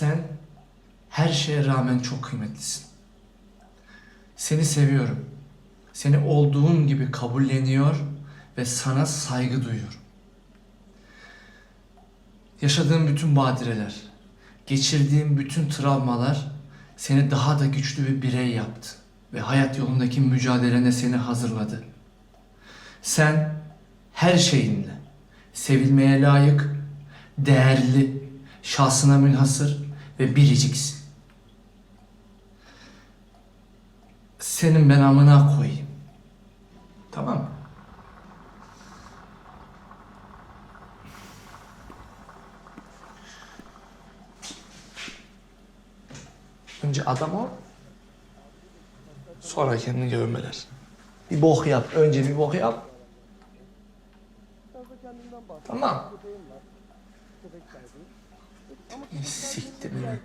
Sen her şeye rağmen çok kıymetlisin. Seni seviyorum. Seni olduğun gibi kabulleniyor ve sana saygı duyuyorum. Yaşadığım bütün badireler, geçirdiğim bütün travmalar seni daha da güçlü bir birey yaptı ve hayat yolundaki mücadelene seni hazırladı. Sen her şeyinle sevilmeye layık, değerli, şahsına münhasır ve biriciksin. Senin ben amına koyayım. Tamam mı? Önce adam ol. Sonra kendini görmeler. Bir bok yap. Önce bir bok yap. Tamam. Siktir beni.